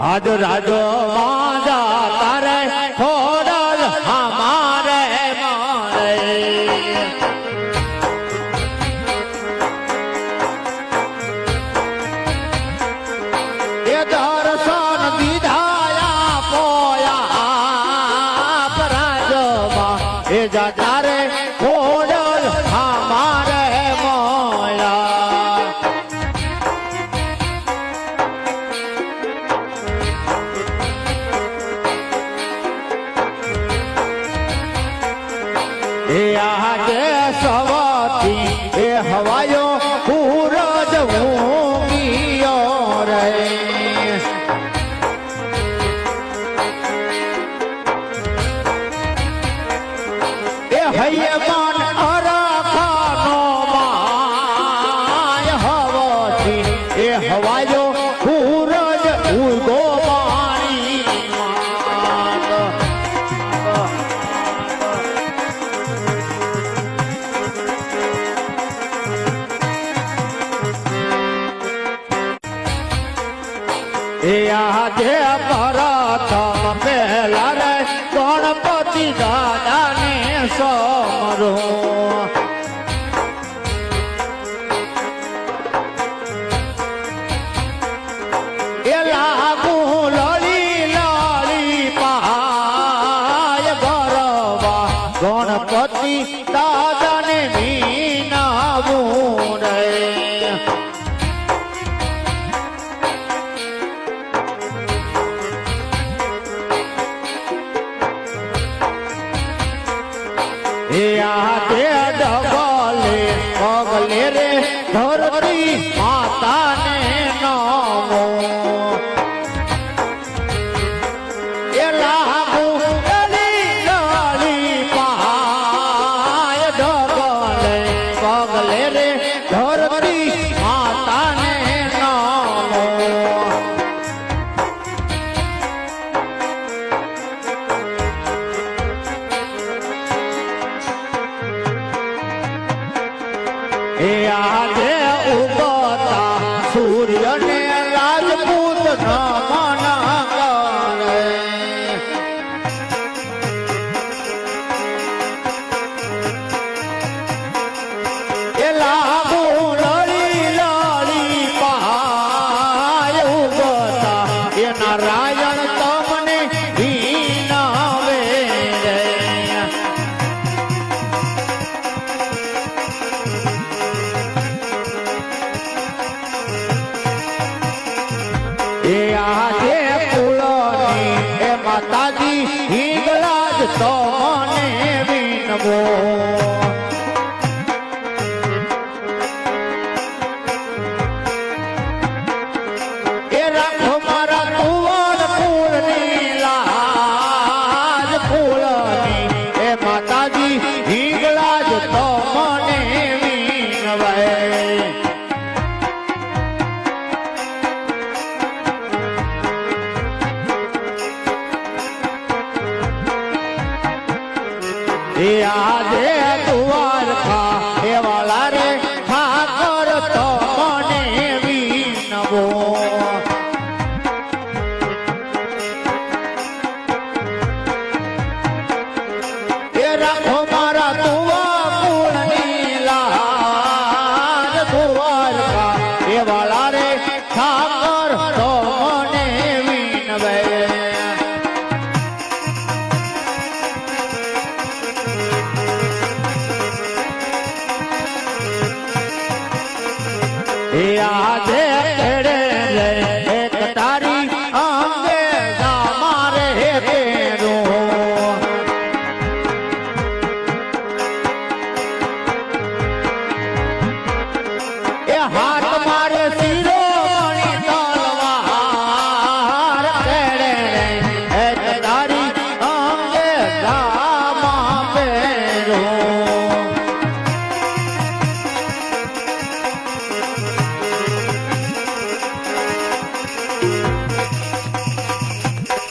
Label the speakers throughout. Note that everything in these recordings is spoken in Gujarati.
Speaker 1: આજ રાજો માજા તારે ખોડલ હમારે મારે. એ દર્શન દીધાયા પોયા રાજો એ જા તારે ખોડ Yeah. એ આજે પરતમ પહેલા રે ગણપતિ દાદાને સમરો. ગણપતિ દાદા ત્યાં તે ડબલે પગલે રે ધરતી માતા રાજપૂત ધામના સાથે आज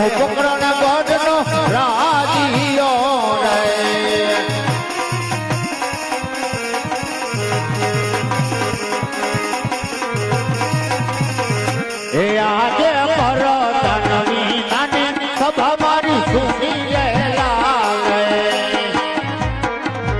Speaker 1: Hey,